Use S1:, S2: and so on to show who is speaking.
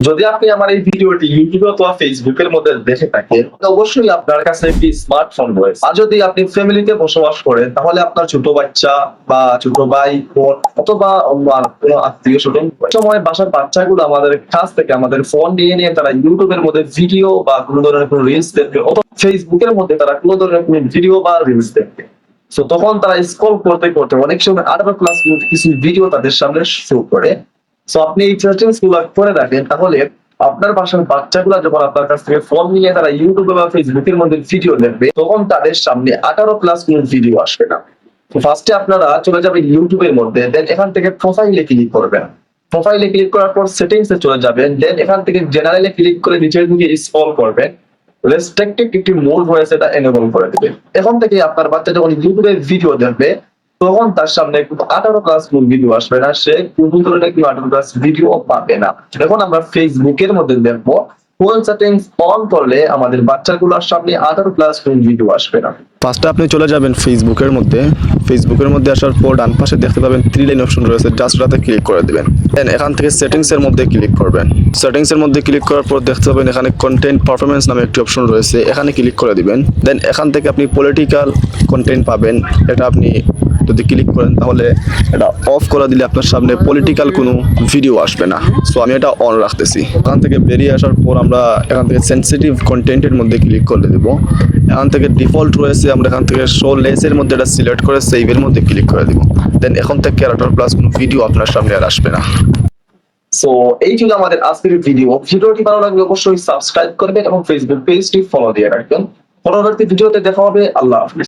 S1: যদি আপনি আমার এই ভিডিওটি ইউটিউব অথবা ফেসবুকের মধ্যে দেখে থাকেন অবশ্যই আপনার কাছে একটি স্মার্টফোন রয়েছে। আর যদি আপনি ফ্যামিলিতে বসবাস করেন, তাহলে আপনার ছোট বাচ্চা বা ছোট ভাই, বোন অথবা কোনো আত্মীয় স্বজন সময় বাসার বাচ্চাগুলো আমাদের কাছ থেকে আমাদের ফোন নিয়ে নিয়ে তারা ইউটিউবের মধ্যে ভিডিও বা কোনো ধরনের কোনো রিলস দেখবে অথবা ফেসবুকের মধ্যে তারা কোনো ধরনের কোনো ভিডিও বা রিলস দেখবে। তো তখন তারা স্ক্রল করতে করতে অনেক সময় আঠারো ক্লাস কিছু ভিডিও তাদের সামনে শো করে। সো আপনি এই সেটিংসগুলো করে রাখেন, তাহলে আপনার বাসার বাচ্চাগুলো যখন আপনার কাছ থেকে ফোন নিয়ে তারা ইউটিউবে বা ফেসবুকের মধ্যে ভিডিও দেখবে, তখন তাদের সামনে আঠারো প্লাস কোন ভিডিও আসবে না। তো ফার্স্টে আপনারা চলে যাবেন ইউটিউবের মধ্যে দেন এখান থেকে প্রোফাইলে ক্লিক করবেন। প্রোফাইলে ক্লিক করার পর সেটিংস চলে যাবেন দেন এখান থেকে জেনারেলে ক্লিক করে নিচের দিকে স্ক্রল করবেন। রেস্ট্রিক্টেড একটি মোড রয়েছে, এটা এনেবল করে দেবে। এখন থেকে আপনার বাচ্চা যখন ইউটিউবে ভিডিও দেখবে তখন তার সামনে আঠারো প্লাস কোন ভিডিও আসবে না, সে কোন ধরনের কোনো আঠারো প্লাস ভিডিও পাবে না। এখন আমরা ফেসবুকের মধ্যে দেখব, কোন করলে আমাদের আঠারো কোন ভিডিও আসবে না।
S2: আপনি চলে যাবেন ফেসবুকের মধ্যে। মধ্যে আসার পর দেখতে পাবেন থ্রি অপশন রয়েছে জাস্ট ক্লিক করে দেন এখান থেকে এর মধ্যে ক্লিক করবেন। মধ্যে ক্লিক করার পর দেখতে পাবেন এখানে কন্টেন্ট পারফরমেন্স নামে একটি অপশন রয়েছে, এখানে ক্লিক করে দিবেন। দেন এখান থেকে আপনি পলিটিক্যাল কন্টেন্ট পাবেন, এটা আপনি যদি ক্লিক করেন, তাহলে এটা অফ করে দিলে আপনার সামনে পলিটিক্যাল কোনো ভিডিও আসবে না। সো আমি এটা অন রাখতেছি। এখান থেকে বেরিয়ে আসার পর আমরা এখান থেকে সেন্সিটিভ কন্টেন্টের মধ্যে ক্লিক করে দেব। এখান থেকে ডিফল্ট রয়েছে, আমরা এখান থেকে শো লেসের মধ্যে এটা সিলেক্ট করে সেভের মধ্যে ক্লিক করে দিব। দেন এখন থেকে ক্যারেক্টার প্লাস কোনো ভিডিও আপনার সামনে আর আসবে না।
S1: সো এই ছিল আমাদের আজকের ভিডিও ভিডিওটি ভালো লাগলে অবশ্যই সাবস্ক্রাইব করবেন এবং ফেসবুক পেজটি ফলো দিয়ে রাখবেন। পরবর্তী ভিডিওতে দেখা হবে। আল্লাহ হাফিজ।